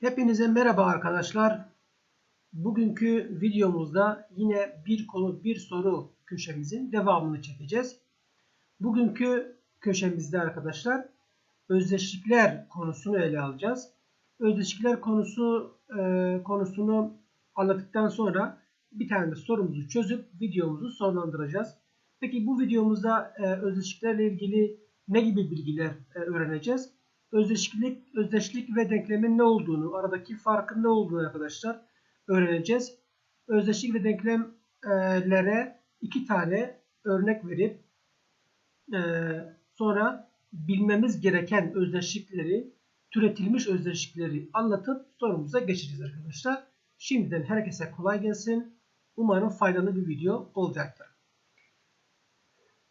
Hepinize merhaba arkadaşlar. Bugünkü videomuzda yine bir konu bir soru köşemizin devamını çekeceğiz. Bugünkü köşemizde arkadaşlar özdeşlikler konusunu ele alacağız. Özdeşlikler konusu e, konusunu anlattıktan sonra bir tane de sorumuzu çözüp videomuzu sonlandıracağız. Peki bu videomuzda e, özdeşliklerle ilgili ne gibi bilgiler e, öğreneceğiz? Özdeşlik, özdeşlik ve denklemin ne olduğunu, aradaki farkın ne olduğunu arkadaşlar öğreneceğiz. Özdeşlik ve denklemlere iki tane örnek verip e, sonra bilmemiz gereken özdeşlikleri, türetilmiş özdeşlikleri anlatıp sorumuza geçeceğiz arkadaşlar. Şimdiden herkese kolay gelsin. Umarım faydalı bir video olacaktır.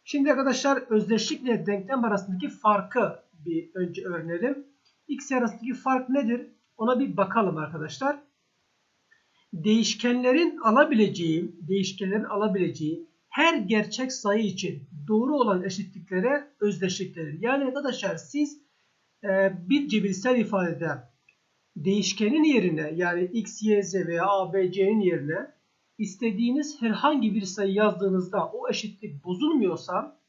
Şimdi arkadaşlar özdeşlikle denklem arasındaki farkı bir önce öğrenelim. X arasındaki fark nedir? Ona bir bakalım arkadaşlar. Değişkenlerin alabileceği, değişkenlerin alabileceği her gerçek sayı için doğru olan eşitliklere özdeşlik denir. Yani arkadaşlar siz bir cebirsel ifadede değişkenin yerine yani x, y, z veya a, b, c'nin yerine istediğiniz herhangi bir sayı yazdığınızda o eşitlik bozulmuyorsa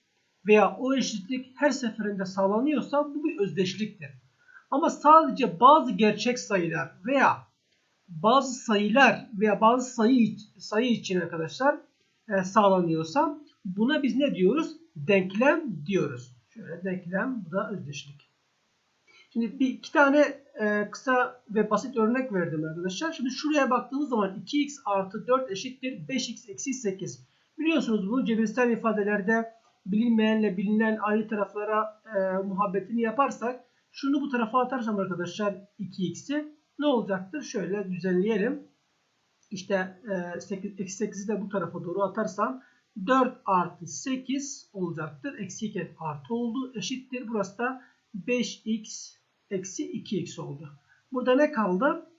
veya o eşitlik her seferinde sağlanıyorsa bu bir özdeşliktir. Ama sadece bazı gerçek sayılar veya bazı sayılar veya bazı sayı sayı için arkadaşlar e, sağlanıyorsa buna biz ne diyoruz? Denklem diyoruz. Şöyle denklem bu da özdeşlik. Şimdi bir iki tane e, kısa ve basit örnek verdim arkadaşlar. Şimdi şuraya baktığımız zaman 2x artı 4 eşittir 5x eksi 8. Biliyorsunuz bu cebirsel ifadelerde bilinmeyenle bilinen ayrı taraflara e, muhabbetini yaparsak şunu bu tarafa atarsam arkadaşlar 2x'i ne olacaktır? Şöyle düzenleyelim. İşte e, 8, eksi 8'i de bu tarafa doğru atarsam 4 artı 8 olacaktır. Eksi 2 artı oldu. Eşittir. Burası da 5x eksi 2x oldu. Burada ne kaldı?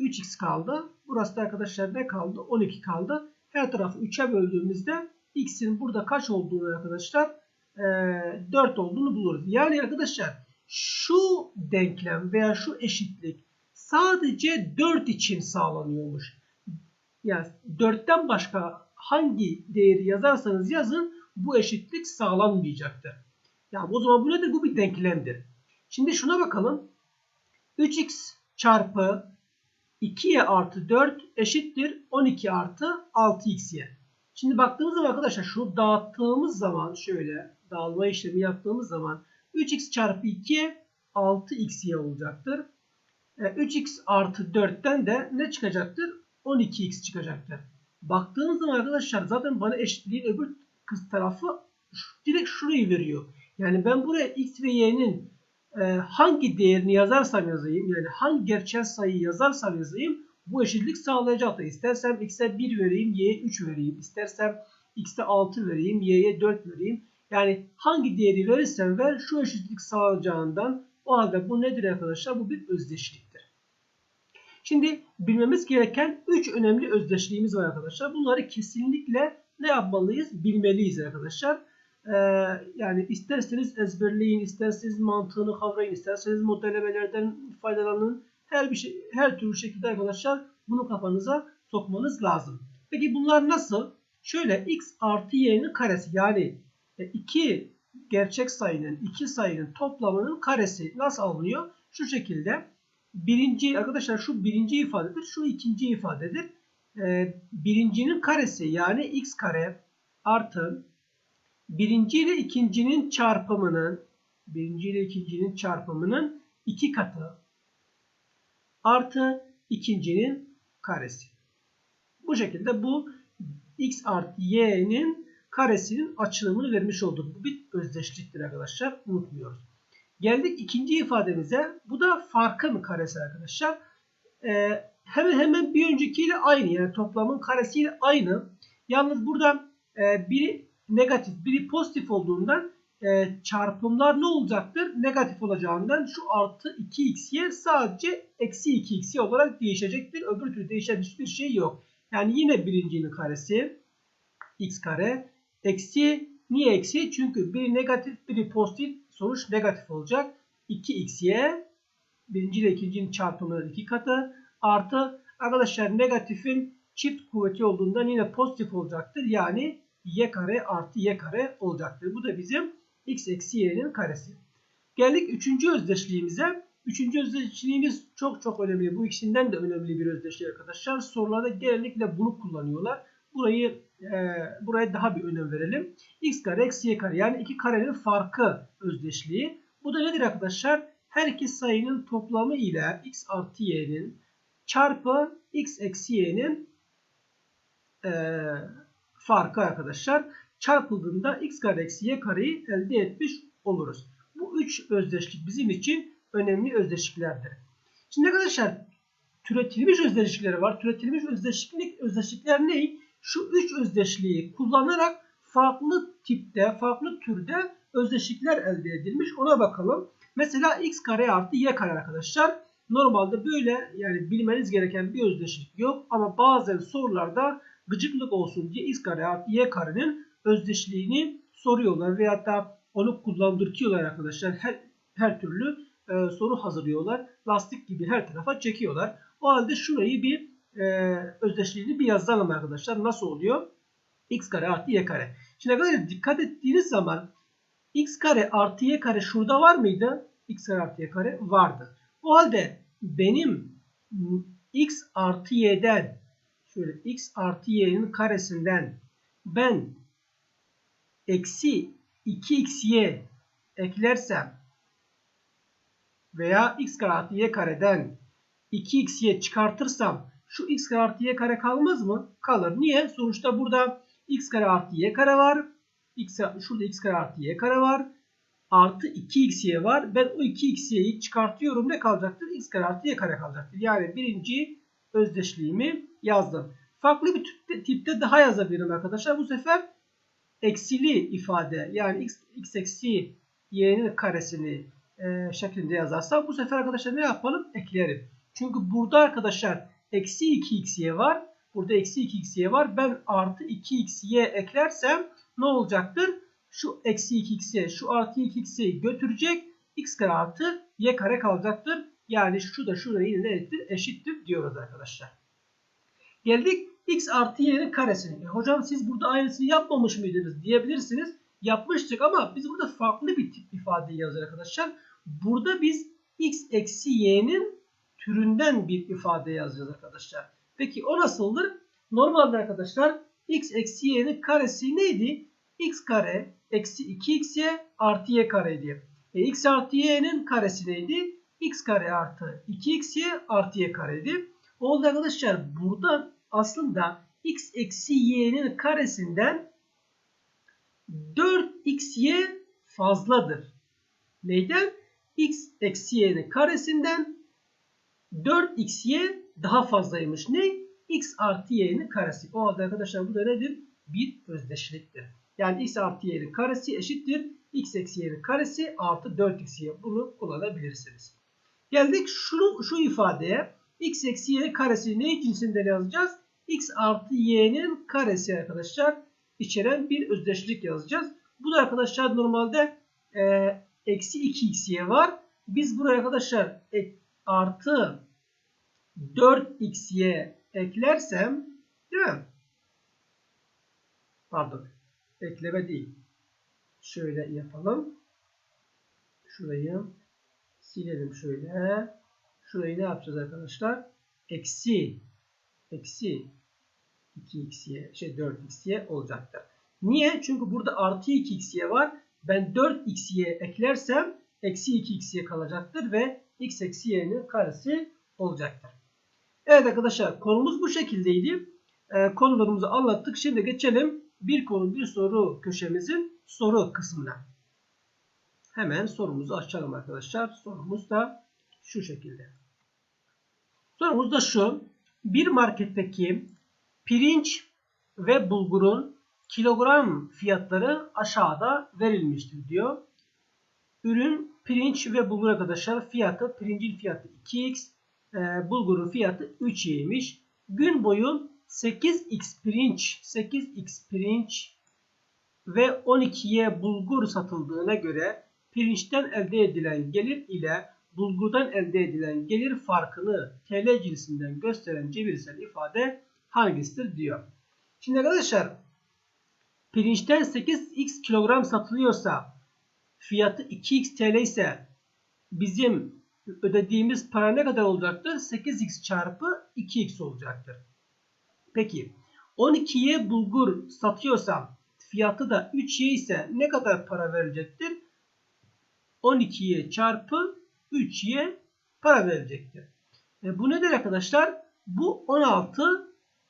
3x kaldı. Burası da arkadaşlar ne kaldı? 12 kaldı. Her tarafı 3'e böldüğümüzde x'in burada kaç olduğunu arkadaşlar e, 4 olduğunu buluruz. Yani arkadaşlar şu denklem veya şu eşitlik sadece 4 için sağlanıyormuş. Yani 4'ten başka hangi değeri yazarsanız yazın bu eşitlik sağlanmayacaktır. Yani o zaman bu nedir? Bu bir denklemdir. Şimdi şuna bakalım. 3x çarpı 2y artı 4 eşittir 12 artı 6xy. Şimdi baktığımız zaman arkadaşlar şu dağıttığımız zaman şöyle dağılma işlemi yaptığımız zaman 3x çarpı 2 6xy olacaktır. 3x artı 4'ten de ne çıkacaktır? 12x çıkacaktır. Baktığınız zaman arkadaşlar zaten bana eşitliğin öbür kız tarafı direkt şurayı veriyor. Yani ben buraya x ve y'nin e, hangi değerini yazarsam yazayım yani hangi gerçel sayıyı yazarsam yazayım bu eşitlik sağlayacaktır. İstersem x'e 1 vereyim, y'ye 3 vereyim. İstersem x'e 6 vereyim, y'ye 4 vereyim. Yani hangi değeri verirsem ver şu eşitlik sağlayacağından o halde bu nedir arkadaşlar? Bu bir özdeşliktir. Şimdi bilmemiz gereken 3 önemli özdeşliğimiz var arkadaşlar. Bunları kesinlikle ne yapmalıyız? Bilmeliyiz arkadaşlar. Ee, yani isterseniz ezberleyin, isterseniz mantığını kavrayın, isterseniz modellemelerden faydalanın. Her bir şey, her türlü şekilde arkadaşlar bunu kafanıza sokmanız lazım. Peki bunlar nasıl? Şöyle x artı y'nin karesi yani iki gerçek sayının, iki sayının toplamının karesi nasıl alınıyor? Şu şekilde. Birinci arkadaşlar şu birinci ifadedir, şu ikinci ifadedir. Ee, birincinin karesi yani x kare artı birinci ile ikincinin çarpımının birinci ile ikincinin çarpımının iki katı artı ikincinin karesi. Bu şekilde bu x artı y'nin karesinin açılımını vermiş olduk. Bu bir özdeşliktir arkadaşlar. Unutmuyoruz. Geldik ikinci ifademize. Bu da farkın karesi arkadaşlar. Ee, hemen hemen bir öncekiyle aynı. Yani toplamın karesiyle aynı. Yalnız burada e, biri negatif, biri pozitif olduğundan e, çarpımlar ne olacaktır? Negatif olacağından şu artı 2xy sadece eksi 2xy olarak değişecektir. Öbür türlü değişen hiçbir şey yok. Yani yine birincinin karesi x kare eksi niye eksi? Çünkü biri negatif biri pozitif sonuç negatif olacak. 2xy birinci ile ikincinin çarpımının iki katı artı arkadaşlar negatifin çift kuvveti olduğundan yine pozitif olacaktır. Yani y kare artı y kare olacaktır. Bu da bizim x eksi y'nin karesi. Geldik üçüncü özdeşliğimize. Üçüncü özdeşliğimiz çok çok önemli. Bu ikisinden de önemli bir özdeşlik arkadaşlar. Sorularda genellikle bunu kullanıyorlar. Burayı e, buraya daha bir önem verelim. x kare eksi y kare yani iki karenin farkı özdeşliği. Bu da nedir arkadaşlar? Her iki sayının toplamı ile x artı y'nin çarpı x eksi y'nin e, farkı arkadaşlar. Çarpıldığında x kare eksi y kareyi elde etmiş oluruz. Bu üç özdeşlik bizim için önemli özdeşliklerdir. Şimdi arkadaşlar türetilmiş özdeşlikleri var. Türetilmiş özdeşlik, özdeşlikler ne? Şu üç özdeşliği kullanarak farklı tipte, farklı türde özdeşlikler elde edilmiş. Ona bakalım. Mesela x kare artı y kare arkadaşlar. Normalde böyle yani bilmeniz gereken bir özdeşlik yok. Ama bazen sorularda gıcıklık olsun diye x kare artı y karenin özdeşliğini soruyorlar. Veyahut da onu kullandırtıyorlar arkadaşlar. Her, her türlü e, soru hazırlıyorlar. Lastik gibi her tarafa çekiyorlar. O halde şurayı bir e, özdeşliğini bir yazalım arkadaşlar. Nasıl oluyor? x kare artı y kare. Şimdi arkadaşlar dikkat ettiğiniz zaman x kare artı y kare şurada var mıydı? x kare artı y kare vardı. O halde benim x artı y'den şöyle x artı y'nin karesinden ben eksi 2xy eklersem veya x kare artı y kareden 2xy çıkartırsam şu x artı y kare kalmaz mı? Kalır. Niye? Sonuçta burada x kare artı y kare var. X, şurada x kare artı y kare var. Artı 2xy var. Ben o 2xy'yi çıkartıyorum. Ne kalacaktır? x kare artı y kare kalacaktır. Yani birinci özdeşliğimi yazdım. Farklı bir tipte, daha yazabilirim arkadaşlar. Bu sefer eksili ifade yani x, x eksi y'nin karesini e, şeklinde yazarsam bu sefer arkadaşlar ne yapalım? Eklerim. Çünkü burada arkadaşlar eksi 2xy var. Burada eksi 2xy var. Ben artı 2xy eklersem ne olacaktır? Şu eksi 2xy şu artı 2xy'yi götürecek. x kare artı y kare kalacaktır. Yani şu da şurada yine nettir? Eşittir diyoruz arkadaşlar. Geldik x artı y'nin karesini. E, hocam siz burada aynısını yapmamış mıydınız diyebilirsiniz. Yapmıştık ama biz burada farklı bir tip ifade yazıyoruz arkadaşlar. Burada biz x eksi y'nin türünden bir ifade yazacağız arkadaşlar. Peki o nasıldır? Normalde arkadaşlar x eksi y'nin karesi neydi? x kare eksi 2xy artı y kareydi. E, x artı y'nin karesi neydi? X kare artı 2xy artı y kareydi. Oldu arkadaşlar buradan aslında x eksi y'nin karesinden 4xy fazladır. Neyden? x eksi y'nin karesinden 4xy daha fazlaymış. Ne? x artı y'nin karesi. O halde arkadaşlar bu da nedir? Bir özdeşliktir. Yani x artı y'nin karesi eşittir. x eksi y'nin karesi artı 4xy. Bunu kullanabilirsiniz. Geldik şu, şu ifadeye. x eksi y'nin karesi ne cinsinden yazacağız? x artı y'nin karesi arkadaşlar içeren bir özdeşlik yazacağız. Bu da arkadaşlar normalde e, eksi 2xy var. Biz buraya arkadaşlar e, artı 4xy eklersem değil mi? Pardon. Ekleme değil. Şöyle yapalım. Şurayı silelim şöyle. Şurayı ne yapacağız arkadaşlar? Eksi eksi 2xy şey 4xy olacaktır. Niye? Çünkü burada artı 2xy var. Ben 4xy eklersem eksi 2xy kalacaktır ve x eksi y'nin karesi olacaktır. Evet arkadaşlar konumuz bu şekildeydi. Ee, konularımızı anlattık. Şimdi geçelim bir konu bir soru köşemizin soru kısmına. Hemen sorumuzu açalım arkadaşlar. Sorumuz da şu şekilde. Sorumuz da şu. Bir marketteki pirinç ve bulgurun kilogram fiyatları aşağıda verilmiştir diyor. Ürün pirinç ve bulgur arkadaşlar fiyatı pirincin fiyatı 2x e, bulgurun fiyatı 3y'ymiş. Gün boyu 8x pirinç 8x pirinç ve 12y bulgur satıldığına göre pirinçten elde edilen gelir ile bulgurdan elde edilen gelir farkını TL cinsinden gösteren cebirsel ifade hangisidir diyor. Şimdi arkadaşlar pirinçten 8x kilogram satılıyorsa fiyatı 2x TL ise bizim ödediğimiz para ne kadar olacaktır? 8x çarpı 2x olacaktır. Peki 12'ye bulgur satıyorsam fiyatı da 3y ise ne kadar para verilecektir? 12'ye çarpı 3y para verecektir. E bu nedir arkadaşlar? Bu 16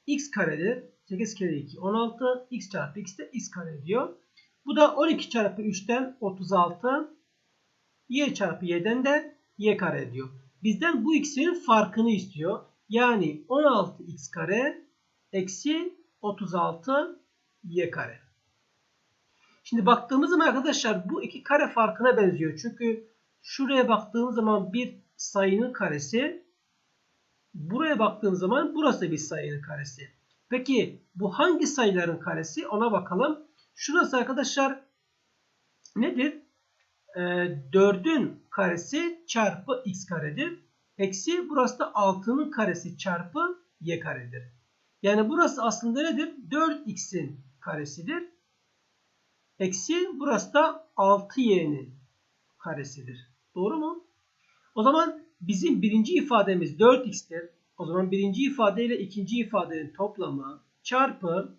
x karedir. 8 kere 2 16 x çarpı x de x kare diyor. Bu da 12 çarpı 3'ten 36 y çarpı y'den de y kare diyor. Bizden bu x'in farkını istiyor. Yani 16x kare eksi 36 y kare. Şimdi baktığımız zaman arkadaşlar bu iki kare farkına benziyor. Çünkü şuraya baktığımız zaman bir sayının karesi buraya baktığımız zaman burası bir sayının karesi. Peki bu hangi sayıların karesi ona bakalım. Şurası arkadaşlar nedir? Ee, 4'ün karesi çarpı x karedir. Eksi burası da 6'nın karesi çarpı y karedir. Yani burası aslında nedir? 4x'in karesidir. Eksi burası da 6y'nin karesidir. Doğru mu? O zaman bizim birinci ifademiz 4x'tir. O zaman birinci ifade ile ikinci ifadenin toplamı çarpı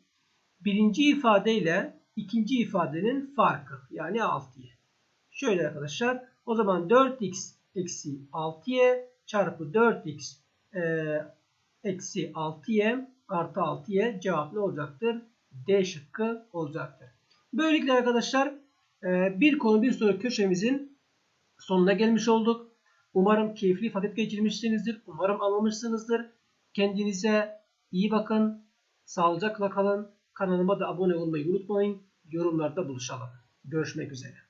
birinci ifade ile ikinci ifadenin farkı yani 6y. Şöyle arkadaşlar o zaman 4x eksi 6y çarpı 4x e, eksi 6y artı 6y cevap ne olacaktır? D şıkkı olacaktır. Böylelikle arkadaşlar e, bir konu bir soru köşemizin sonuna gelmiş olduk. Umarım keyifli vakit geçirmişsinizdir. Umarım anlamışsınızdır. Kendinize iyi bakın. Sağlıcakla kalın. Kanalıma da abone olmayı unutmayın. Yorumlarda buluşalım. Görüşmek üzere.